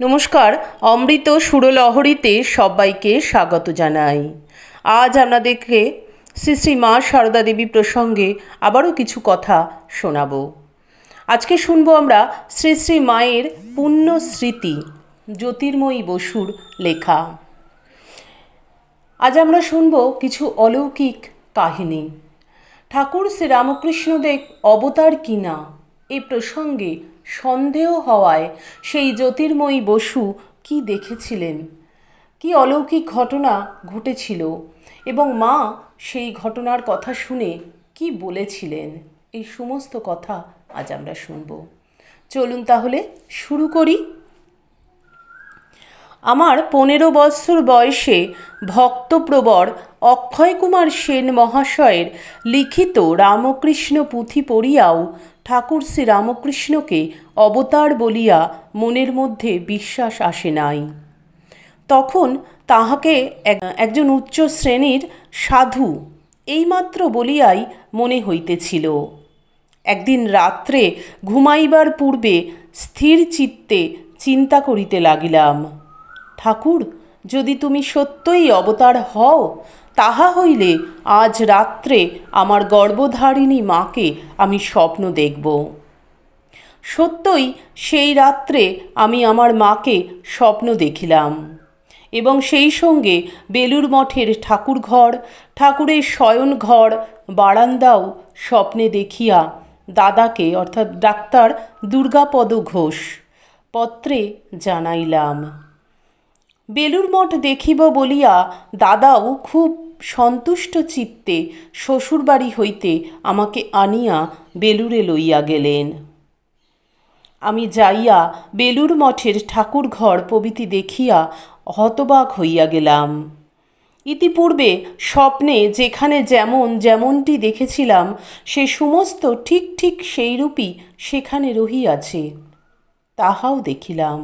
নমস্কার, অমৃত সুরলহরীতে সবাইকে স্বাগত জানাই। আজ আপনাদেরকে শ্রী শ্রী মা সারদা দেবী প্রসঙ্গে আবারও কিছু কথা শোনাবো। আজকে শুনব আমরা শ্রী শ্রী মায়ের পুণ্য স্মৃতি, জ্যোতির্ময়ী বসুর লেখা। আজ আমরা শুনব কিছু অলৌকিক কাহিনী। ঠাকুর শ্রী রামকৃষ্ণদেব অবতার কিনা এ প্রসঙ্গে সন্দেহ হওয়ায় সেই জ্যোতির্ময়ী বসু কি দেখেছিলেন? কি অলৌকিক ঘটনা ঘটেছিল? এবং মা সেই ঘটনার কথা শুনে কি বলেছিলেন? এই সমস্ত কথা আজ আমরা শুনব। চলুন তাহলে শুরু করি আমার পনেরো বৎসর বয়সে ভক্তপ্রবর অক্ষয় কুমার সেন মহাশয়ের লিখিত রামকৃষ্ণ পুঁথি পড়িয়াও ঠাকুর শ্রী রামকৃষ্ণকে অবতার বলিয়া মনের মধ্যে বিশ্বাস আসে নাই। তখন তাহাকে এক- একজন উচ্চ শ্রেণির সাধু এইমাত্র বলিয়াই মনে হইতেছিল। একদিন রাত্রে ঘুমাইবার পূর্বে স্থির চিত্তে চিন্তা করিতে লাগিলাম। ঠাকুর, যদি তুমি সত্যই অবতার হও, তাহা হইলে আজ রাত্রে আমার গর্ভধারিণী মাকে আমি স্বপ্ন দেখব। সত্যই সেই রাত্রে আমি আমার মাকে স্বপ্ন দেখিলাম এবং সেই সঙ্গে বেলুর মঠের ঠাকুরঘর, ঠাকুরের শয়ন ঘর বারান্দাও স্বপ্নে দেখিয়া দাদাকে, অর্থাৎ ডাক্তার দুর্গাপদ ঘোষ পত্রে জানাইলাম। বেলুর মঠ দেখিব বলিয়া দাদাও খুব সন্তুষ্ট চিত্তে শ্বশুরবাড়ি হইতে আমাকে আনিয়া বেলুরে লইয়া গেলেন। আমি যাইয়া বেলুর মঠের ঠাকুরঘর প্রভৃতি দেখিয়া হতবাক হইয়া গেলাম। ইতিপূর্বে স্বপ্নে যেখানে যেমন যেমনটি দেখেছিলাম, সে সমস্ত ঠিক ঠিক সেইরূপই সেখানে রহিয়াছে, তাহাও দেখিলাম।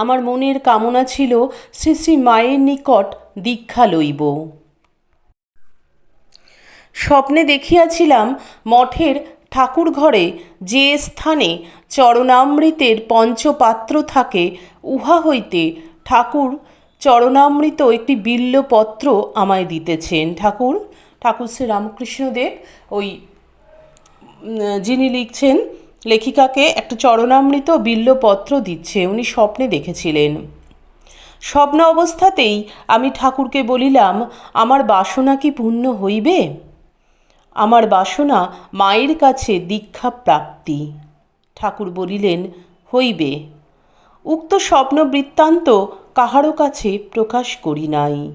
আমার মনের কামনা ছিল শ্রী শ্রী মায়ের নিকট দীক্ষা লইব। স্বপ্নে দেখিয়াছিলাম মঠের ঠাকুর ঘরে যে স্থানে চরণামৃতের পঞ্চপাত্র থাকে, উহা হইতে ঠাকুর চরণামৃত একটি বিল্লপত্র আমায় দিতেছেন। ঠাকুর ঠাকুর শ্রী রামকৃষ্ণদেব, ওই যিনি লিখছেন লেখিকাকে একটা চরণামৃত বিল্লপত্র দিচ্ছে, উনি স্বপ্নে দেখেছিলেন। স্বপ্ন অবস্থাতেই আমি ঠাকুরকে বলিলাম, আমার বাসনা কি পূর্ণ হইবে? আমার বাসনা মায়ের কাছে দীক্ষা প্রাপ্তি। ঠাকুর বলিলেন, হইবে। উক্ত স্বপ্ন বৃত্তান্ত কাহারও কাছে প্রকাশ করি নাই।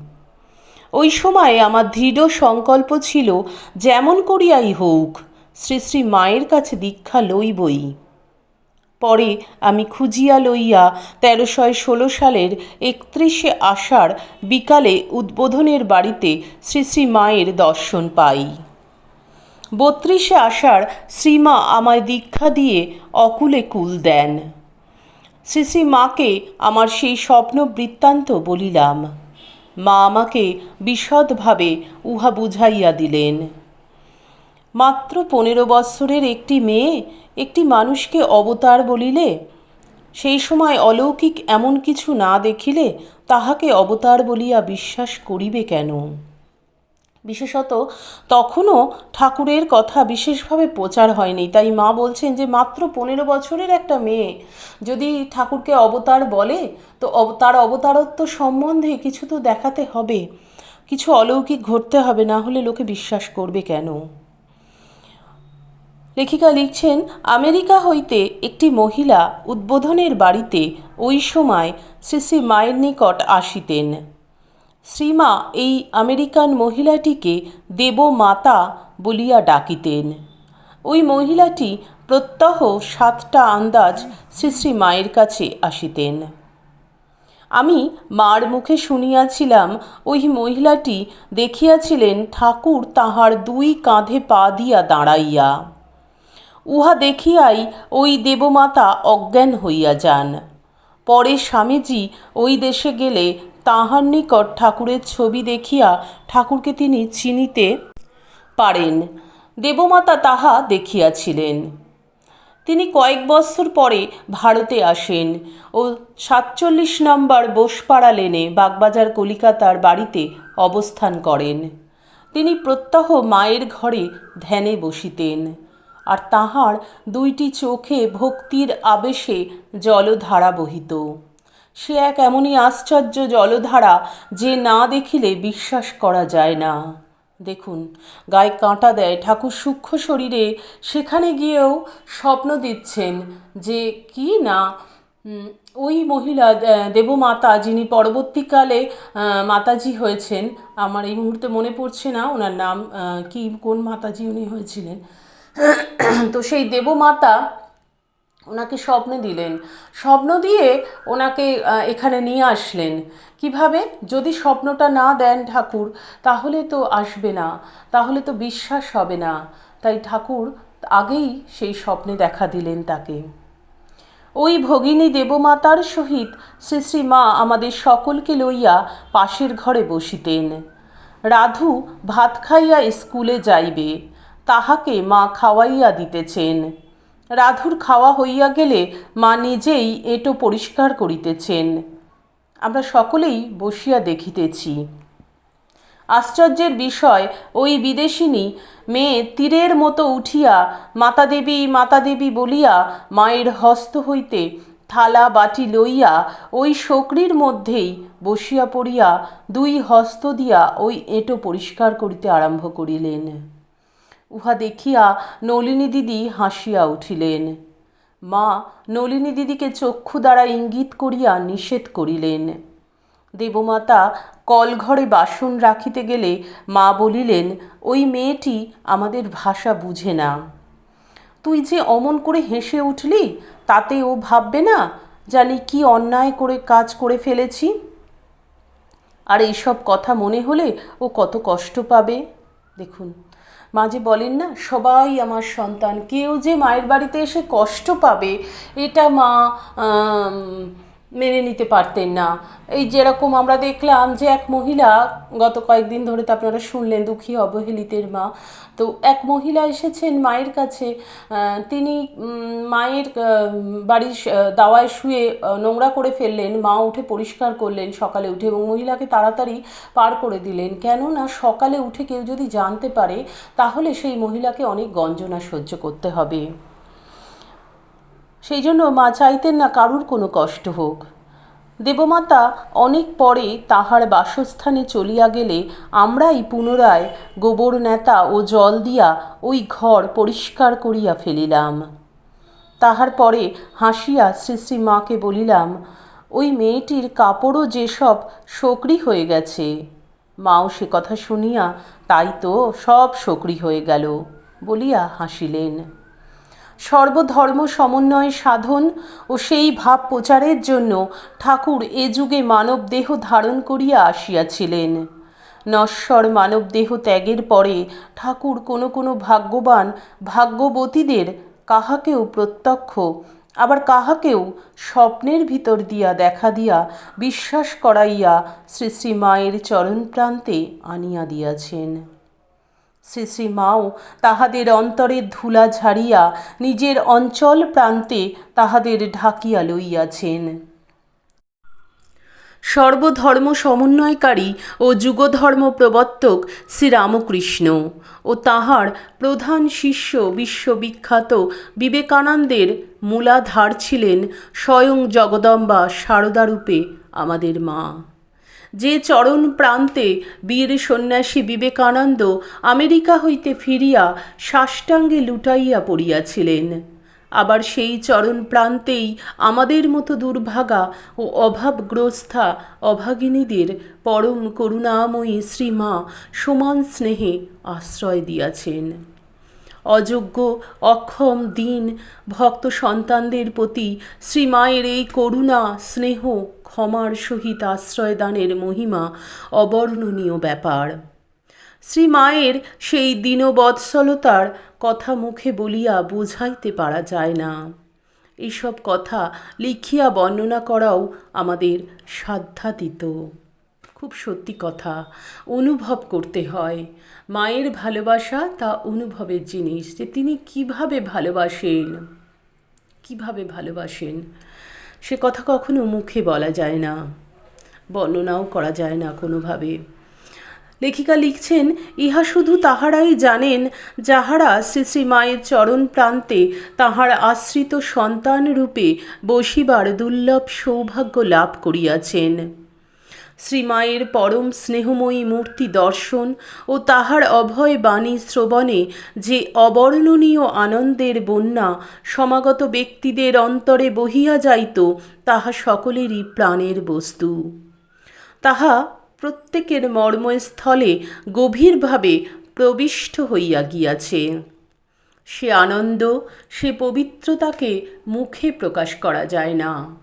ওই সময়ে আমার দৃঢ় সংকল্প ছিল, যেমন করিয়াই হোক শ্রী শ্রী মায়ের কাছে দীক্ষা লইবই। পরে আমি খুঁজিয়া লইয়া তেরোশয় ষোলো সালের একত্রিশে আষাঢ় বিকালে উদ্বোধনের বাড়িতে শ্রী শ্রী মায়ের দর্শন পাই। বত্রিশে আষাঢ় শ্রীমা আমায় দীক্ষা দিয়ে অকুলে কুল দেন। শ্রী শ্রী মাকে আমার সেই স্বপ্ন বৃত্তান্ত বলিলাম। মা আমাকে বিশদভাবে উহা বুঝাইয়া দিলেন। মাত্র পনেরো বৎসরের একটি মেয়ে একটি মানুষকে অবতার বলিলে, সেই সময় অলৌকিক এমন কিছু না দেখিলে তাহাকে অবতার বলিয়া বিশ্বাস করিবে কেন? বিশেষত তখনও ঠাকুরের কথা বিশেষভাবে প্রচার হয়নি। তাই মা বলছেন যে, মাত্র পনেরো বছরের একটা মেয়ে যদি ঠাকুরকে অবতার বলে, তো তার অবতারত্ব সম্বন্ধে কিছু তো দেখাতে হবে। কিছু অলৌকিক ঘটতে হবে, না হলে লোকে বিশ্বাস করবে কেন? লেখিকা লিখছেন, আমেরিকা হইতে একটি মহিলা উদ্বোধনের বাড়িতে ওই সময় শ্রী মায়ের নিকট আসিতেন। শ্রীমা এই আমেরিকান মহিলাটিকে দেবমাতা বলিয়া ডাকিতেন। ওই মহিলাটি প্রত্যহ সাতটা আন্দাজ শ্রী শ্রী মায়ের কাছে আসিতেন। আমি মার মুখে শুনিয়াছিলাম, ওই মহিলাটি দেখিয়াছিলেন ঠাকুর তাহার দুই কাঁধে পা দিয়া দাঁড়াইয়া। উহা দেখিয়াই ওই দেবমাতা অজ্ঞান হইয়া যান। পরে স্বামীজি ওই দেশে গেলে তাহার নিকট ঠাকুরের ছবি দেখিয়া ঠাকুরকে তিনি চিনিতে পারেন। দেবমাতা তাহা দেখিয়াছিলেন। তিনি কয়েক বৎসর পরে ভারতে আসেন ও সাতচল্লিশ নম্বর বোসপাড়া লেনে বাগবাজার কলিকাতার বাড়িতে অবস্থান করেন। তিনি প্রত্যহ মায়ের ঘরে ধ্যানে বসিতেন। আর তাহার দুইটি চোখে ভক্তির আবেশে জলধারা বহিত। সে এক এমনই আশ্চর্য জলধারা যে না দেখিলে বিশ্বাস করা যায় না। দেখুন, গায়ে কাঁটা দেয় ঠাকুর সূক্ষ্ম শরীরে, সেখানে গিয়েও স্বপ্ন দিচ্ছেন যে কি না ওই মহিলা দেবমাতা যিনি পরবর্তীকালে মাতাজি হয়েছেন, আমার এই মুহূর্তে মনে পড়ছে না ওনার নাম কি, কোন মাতাজি উনি হয়েছিলেন তো সেই দেবমাতা ওনাকে স্বপ্ন দিলেন। স্বপ্ন দিয়ে ওনাকে এখানে নিয়ে আসলেন। কীভাবে? যদি স্বপ্নটা না দেন ঠাকুর, তাহলে তো আসবে না, তাহলে তো বিশ্বাস হবে না। তাই ঠাকুর আগেই সেই স্বপ্নে দেখা দিলেন তাকে। ওই ভগিনী দেবমাতার সহিত শ্রী শ্রী মা আমাদের সকলকে লইয়া পাশের ঘরে বসিতেন। রাধু ভাত খাইয়া স্কুলে যাইবে। তাহাকে মা খাওয়াইয়া দিতেছেন। রাধুর খাওয়া হইয়া গেলে মা নিজেই এঁটো পরিষ্কার করিতেছেন। আমরা সকলেই বসিয়া দেখিতেছি। আশ্চর্যের বিষয়, ওই বিদেশিনী মেয়ে তীরের মতো উঠিয়া মাতা দেবী মাতা দেবী বলিয়া মায়ের হস্ত হইতে থালা, বাটি লইয়া ওই শকরির মধ্যেই বসিয়া পড়িয়া দুই হস্ত দিয়া ওই এঁটো পরিষ্কার করিতে আরম্ভ করিলেন। উহা দেখিয়া নলিনী দিদি হাসিয়া উঠিলেন। মা, নলিনী দিদিকে চক্ষু দ্বারা ইঙ্গিত করিয়া নিষেধ করিলেন। দেবমাতা কলঘরে বাসন রাখিতে গেলে মা বলিলেন, ওই মেয়েটি আমাদের ভাষা বুঝে না। তুই যে অমন করে হেসে উঠলি, তাতে ও ভাববে না জানি কি অন্যায় করে কাজ করে ফেলেছি। আর এইসব কথা মনে হলে ও কত কষ্ট পাবে। দেখুন মা যে বলেন না, সবাই আমার সন্তান। কেউ যে মায়ের বাড়িতে এসে কষ্ট পাবে, এটা মা মেনে নিতে পারতেন না। এই যেরকম আমরা দেখলাম যে এক মহিলা, গত কয়েকদিন ধরে তো আপনারা শুনলেন দুঃখী অবহেলিতের মা, তো এক মহিলা এসেছেন মায়ের কাছে তিনি মায়ের বাড়ির দাওয়ায় শুয়ে নোংরা করে ফেললেন, মা উঠে পরিষ্কার করলেন সকালে উঠে এবং মহিলাকে তাড়াতাড়ি পার করে দিলেন। কেননা সকালে উঠে কেউ যদি জানতে পারে, তাহলে সেই মহিলাকে অনেক গঞ্জনা সহ্য করতে হবে। সেই জন্য মা চাইতেন না কারুর কোনো কষ্ট হোক। দেবমাতা অনেক পরে তাহার বাসস্থানে চলিয়া গেলে আমরাই পুনরায় গোবর নেতা ও জল দিয়া ওই ঘর পরিষ্কার করিয়া ফেলিলাম। তাহার পরে হাসিয়া শ্রী শ্রী মাকে বলিলাম, ওই মেয়েটির কাপড়ও যেসব শকরি হয়ে গেছে মাও সে কথা শুনিয়া, তাই তো সব শকরি হয়ে গেল বলিয়া হাসিলেন। সর্বধর্ম সমন্বয় সাধন ও সেই ভাব প্রচারের জন্য ঠাকুর এ যুগে মানব দেহ ধারণ করিয়া আসিয়াছিলেন। নশ্বর মানব দেহ ত্যাগের পরে ঠাকুর কোনো কোনো ভাগ্যবান ভাগ্যবতীদের কাহাকেও প্রত্যক্ষ, আবার কাহাকেও স্বপ্নের ভিতর দিয়া দেখা দিয়া বিশ্বাস করাইয়া শ্রী শ্রী মায়ের চরণ প্রান্তে আনিয়া দিয়াছেন। শ্রী শ্রী মাও তাহাদের অন্তরের ধুলা ঝাড়িয়া নিজের অঞ্চল প্রান্তে তাহাদের ঢাকিয়া লইয়াছেন। সর্বধর্ম সমন্বয়কারী ও যুগধর্ম প্রবর্তক শ্রীরামকৃষ্ণ ও তাহার প্রধান শিষ্য বিশ্ববিখ্যাত বিবেকানন্দের মূলাধার ছিলেন স্বয়ং জগদম্বা শারদারূপে আমাদের মা। যে চরণ প্রান্তে বীর সন্ন্যাসী বিবেকানন্দ আমেরিকা হইতে ফিরিয়া সাষ্টাঙ্গে লুটাইয়া পড়িয়াছিলেন। আবার সেই চরণ প্রান্তেই আমাদের মতো দুর্ভাগা ও অভাবগ্রস্তা অভাগিনীদের পরম করুণাময়ী শ্রীমা সমান স্নেহে আশ্রয় দিয়াছেন। অযোগ্য, অক্ষম, দিন, ভক্ত সন্তানদের প্রতি শ্রীমায়ের এই করুণা, স্নেহ ক্ষমার সহিত আশ্রয়দানের মহিমা অবর্ণনীয় ব্যাপার। শ্রীমায়ের সেই দীনবৎসলতার কথা মুখে বলিয়া বুঝাইতে পারা যায় না। এইসব কথা লিখিয়া বর্ণনা করাও আমাদের সাধ্যাতীত। খুব সত্যি কথা, অনুভব করতে হয়। মায়ের ভালোবাসা তা অনুভবের জিনিস যে তিনি কীভাবে ভালোবাসেন কীভাবে ভালোবাসেন। সে কথা কখনো মুখে বলা যায় না, বর্ণনাও করা যায় না কোনোভাবে। লেখিকা লিখছেন, ইহা শুধু তাহারাই জানেন, যাহারা শ্রী মায়ের চরণ প্রান্তে তাহার আশ্রিত সন্তান রূপে বসিবার দুর্লভ সৌভাগ্য লাভ করিয়াছেন। শ্রীমায়ের পরম স্নেহময়ী মূর্তি দর্শন ও তাহার অভয় বাণী শ্রবণে যে অবর্ণনীয় আনন্দের বন্যা সমাগত ব্যক্তিদের অন্তরে বহিয়া যাইত, তাহা সকলেরই প্রাণের বস্তু। তাহা প্রত্যেকের মর্মস্থলে গভীরভাবে প্রবিষ্ট হইয়া গিয়াছে। সে আনন্দ, সে পবিত্রতাকে মুখে প্রকাশ করা যায় না।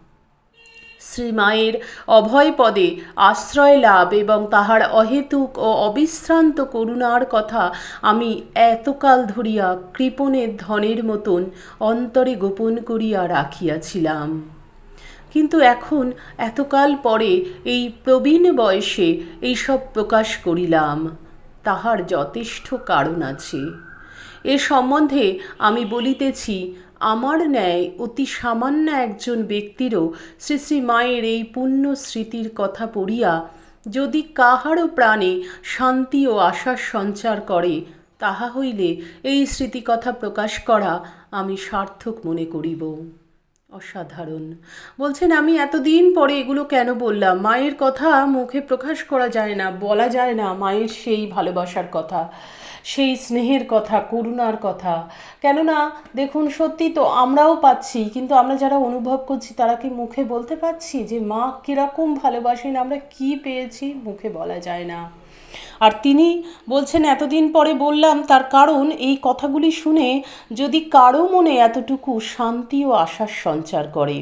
শ্রীমায়ের অভয় পদে আশ্রয় লাভ এবং তাহার অহেতুক ও অবিশ্রান্ত করুণার কথা আমি এতকাল ধরিয়া কৃপণের ধনের মতন অন্তরে গোপন করিয়া রাখিয়াছিলাম। কিন্তু এখন এতকাল পরে এই প্রবীণ বয়সে এইসব প্রকাশ করিলাম। তাহার যথেষ্ট কারণ আছে। এ সম্বন্ধে আমি বলিতেছি, আমার ন্যায় অতি সামান্য একজন ব্যক্তিরও শ্রী শ্রী মায়ের এই পুণ্য স্মৃতির কথা পড়িয়া, যদি কাহারও প্রাণে শান্তি ও আশার সঞ্চার করে, তাহা হইলে এই স্মৃতিকথা প্রকাশ করা আমি সার্থক মনে করিব। অসাধারণ। বলছেন, আমি এতদিন পরে এগুলো কেন বললাম? মায়ের কথা মুখে প্রকাশ করা যায় না, বলা যায় না মায়ের সেই ভালোবাসার কথা। সেই স্নেহের কথা, করুণার কথা। কেননা, দেখুন, সত্যি তো আমরাও পাচ্ছি, কিন্তু আমরা যারা অনুভব করছি, তারা কি মুখে বলতে পারছি যে, মা, কীরকম ভালোবাসেন, আমরা কি পেয়েছি? মুখে বলা যায় না। আর তিনি বলছেন, এতদিন পরে বললাম, তার কারণ এই কথাগুলি শুনে যদি কারও মনে এতটুকু শান্তি ও আশার সঞ্চার করে।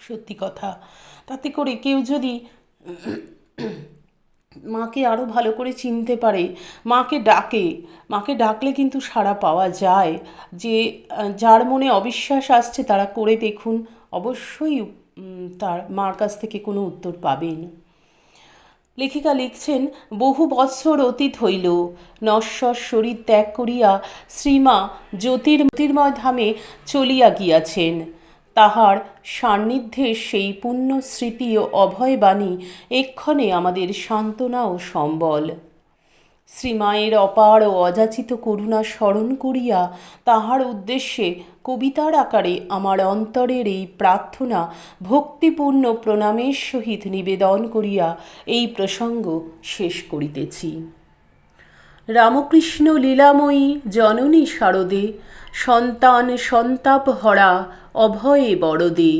সত্যি কথা। তাতে করে কেউ যদি মাকে আরও ভালো করে চিনতে পারে, মাকে ডাকে। মাকে ডাকলে কিন্তু সাড়া পাওয়া যায়। যে যার মনে অবিশ্বাস আসছে তারা করে দেখুন। অবশ্যই তার মার কাছ থেকে কোনো উত্তর পাবেন। লেখিকা লিখছেন, বহু বৎসর অতীত হইল। নশ্বর শরীর ত্যাগ করিয়া শ্রীমা জ্যোতির্ময় ধামে চলিয়া গিয়াছেন। তাহার সান্নিধ্যে সেই পুণ্য স্মৃতি ও অভয়বাণী এক্ষণে আমাদের সান্ত্বনা ও সম্বল। শ্রীমায়ের অপার ও অযাচিত করুণা স্মরণ করিয়া তাহার উদ্দেশ্যে কবিতার আকারে আমার অন্তরের এই প্রার্থনা ভক্তিপূর্ণ প্রণামের সহিত নিবেদন করিয়া এই প্রসঙ্গ শেষ করিতেছি। রামকৃষ্ণ লীলাময়ী জননী শারদে, সন্তান সন্তাপ হরা অভয়ে বড়দে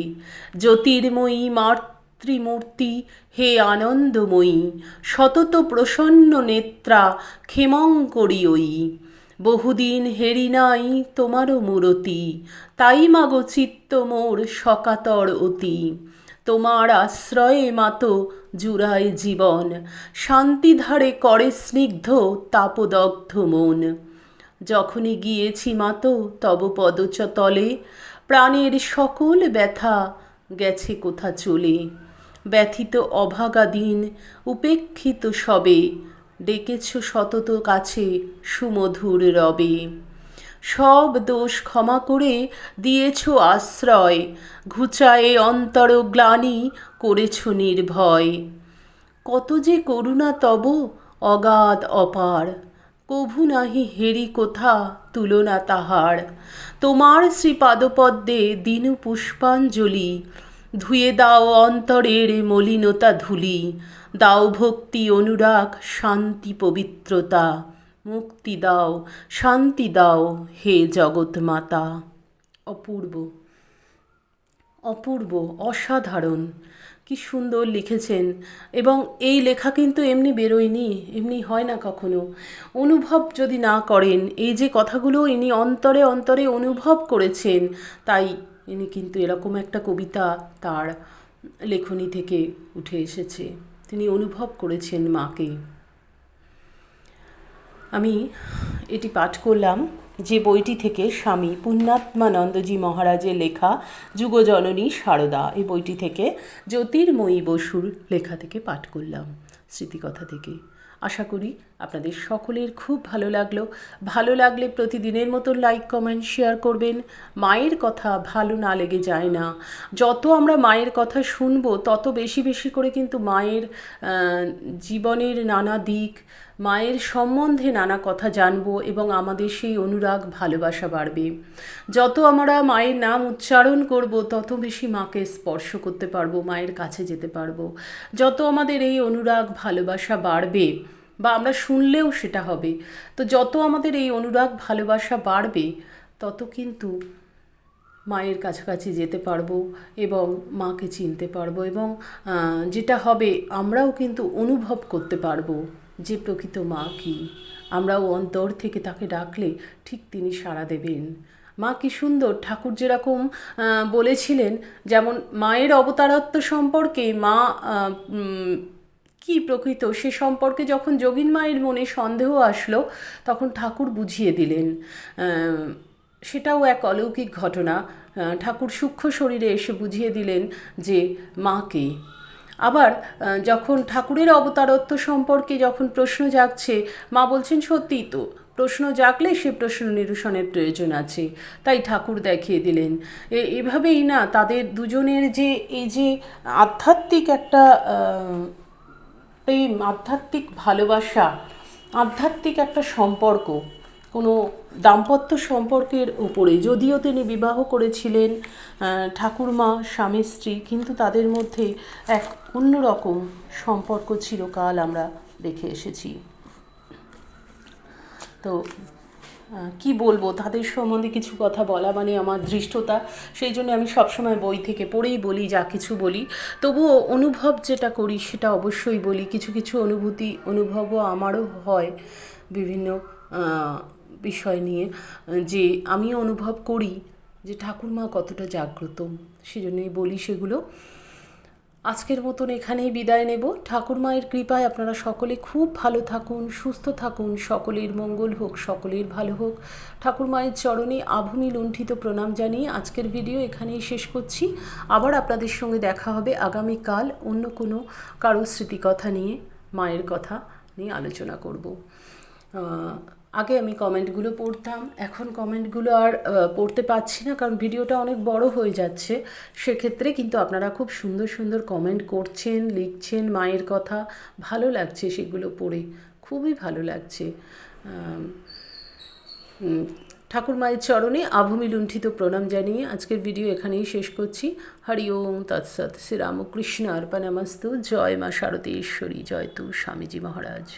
জ্যোতির্ময়ী মাতৃমূর্তি হে আনন্দময়ী, সতত প্রসন্ন নেত্রা ক্ষেমঙ্করী ওই বহুদিন হেরি নাই তোমারও মূরতি, তাই মাগো চিত্ত মোর সকাতর অতি। তোমার আশ্রয়ে মাতো জুড়ায় জীবন। শান্তিধারে করে স্নিগ্ধ তাপদগ্ধ মন। যখনই গিয়েছি মাতো তব পদচ তলে প্রাণের সকল ব্যথা গেছে কোথা চলে? ব্যথিত অভাগা দিন উপেক্ষিত সবে। ডেকেছ সতত কাছে সুমধুর রবে। সব দোষ ক্ষমা করে দিয়েছ আশ্রয়। ঘুচায়ে অন্তর গ্লানি করেছ নির্ভয়। কত যে করুণা তব অগাধ অপার, কভু নাহি হেরি কোথা তুলনা তাহার। তোমার শ্রীপাদপদ্মে দিনু পুষ্পাঞ্জলি, ধুয়ে দাও অন্তরের মলিনতা ধুলি, দাও ভক্তি অনুরাগ শান্তি পবিত্রতা, মুক্তি দাও, শান্তি দাও হে জগৎ মাতা অপূর্ব অপূর্ব, অসাধারণ। কি সুন্দর লিখেছেন। এবং এই লেখা কিন্তু এমনি বেরোয়নি, এমনি হয় না কখনো। অনুভব যদি না করেন, এই যে কথাগুলো ইনি অন্তরে অন্তরে অনুভব করেছেন, তাই ইনি কিন্তু এরকম একটা কবিতা তার লেখনী থেকে উঠে এসেছে। তিনি অনুভব করেছেন মাকে। আমি এটি পাঠ করলাম। যে বইটি থেকে স্বামী পুণ্যাত্মানন্দজি মহারাজের লেখা যুগজননী সারদা, এই বইটি থেকে জ্যোতির্ময়ী বসুর লেখা থেকে পাঠ করলাম। স্মৃতিকথা থেকে। আশা করি আপনাদের সকলের খুব ভালো লাগল। ভালো লাগলে প্রতিদিনের মতো লাইক কমেন্ট শেয়ার করবেন। মায়ের কথা ভালো না লেগে যায় না। যত আমরা মায়ের কথা শুনব, তত বেশি বেশি করে কিন্তু মায়ের জীবনের নানা দিক, মায়ের সম্বন্ধে নানা কথা জানব এবং আমাদের সেই অনুরাগ, ভালোবাসা বাড়বে। যত আমরা মায়ের নাম উচ্চারণ করব, তত বেশি মাকে স্পর্শ করতে পারব, মায়ের কাছে যেতে পারব। যত আমাদের এই অনুরাগ, ভালোবাসা বাড়বে বা আমরা শুনলেও সেটা হবে। তো যত আমাদের এই অনুরাগ, ভালোবাসা বাড়বে, তত কিন্তু মায়ের কাছাকাছি যেতে পারব এবং মাকে চিনতে পারব এবং যেটা হবে আমরাও কিন্তু অনুভব করতে পারব যে প্রকৃত মা কী। আমরাও অন্তর থেকে তাকে ডাকলে ঠিক তিনি সাড়া দেবেন। মা কি সুন্দর, ঠাকুর যেরকম বলেছিলেন, যেমন মায়ের অবতারত্ব সম্পর্কে মা কি প্রকৃত? সে সম্পর্কে যখন যোগিন মায়ের মনে সন্দেহ আসলো, তখন ঠাকুর বুঝিয়ে দিলেন সেটাও এক অলৌকিক ঘটনা। ঠাকুর সূক্ষ্ম শরীরে এসে বুঝিয়ে দিলেন যে মাকে আবার যখন ঠাকুরের অবতারত্ব সম্পর্কে যখন প্রশ্ন জাগছে, মা বলছেন, সত্যিই তো, প্রশ্ন জাগলে সে প্রশ্ন নিরসনের প্রয়োজন আছে। তাই ঠাকুর দেখিয়ে দিলেন এভাবেই না, তাদের দুজনের যে, এই যে আধ্যাত্মিক একটা প্রেম, আধ্যাত্মিক ভালোবাসা, আধ্যাত্মিক একটা সম্পর্ক, কোনো দাম্পত্য সম্পর্কের উপরে। যদিও তিনি বিবাহ করেছিলেন ঠাকুরমা, স্বামী, স্ত্রী, কিন্তু তাদের মধ্যে এক অন্যরকম সম্পর্ক চিরকাল আমরা দেখে এসেছি। তো কি বলব? তাদের সম্বন্ধে কিছু কথা বলা মানে আমার দৃষ্টতা সেই জন্য আমি সবসময় বই থেকে পড়েই বলি, যা কিছু বলি। তবুও অনুভব যেটা করি, সেটা অবশ্যই বলি। কিছু কিছু অনুভূতি, অনুভবও আমারও হয় বিভিন্ন বিষয় নিয়ে। যে আমি অনুভব করি যে ঠাকুরমা কতটা জাগ্রত। সেজন্যই বলি সেগুলো। আজকের মতন এখানেই বিদায় নেব। ঠাকুর মায়ের কৃপায় আপনারা সকলে খুব ভালো থাকুন, সুস্থ থাকুন। সকলের মঙ্গল হোক, সকলের ভালো হোক। ঠাকুর মায়ের চরণে আভূমি লুণ্ঠিত প্রণাম জানিয়ে আজকের ভিডিও এখানেই শেষ করছি। আবার আপনাদের সঙ্গে দেখা হবে আগামীকাল অন্য কোনো কারও স্মৃতিকথা নিয়ে, মায়ের কথা নিয়ে আলোচনা করব। আগে আমি কমেন্টগুলো পড়তাম, এখন কমেন্টগুলো আর পড়তে পারছি না কারণ ভিডিওটা অনেক বড় হয়ে যাচ্ছে। সেক্ষেত্রে কিন্তু আপনারা খুব সুন্দর সুন্দর কমেন্ট করছেন, লিখছেন মায়ের কথা, ভালো লাগছে সেগুলো পড়ে, খুবই ভালো লাগছে। ঠাকুর মায়ের চরণে আভূমি লুণ্ঠিত প্রণাম জানিয়ে আজকের ভিডিও এখানেই শেষ করছি। হরি ওম, তৎসৎ, শ্রীরামকৃষ্ণ, অর্পণামস্তু, জয় মা শারদেশ্বরী জয় তু স্বামীজি মহারাজ।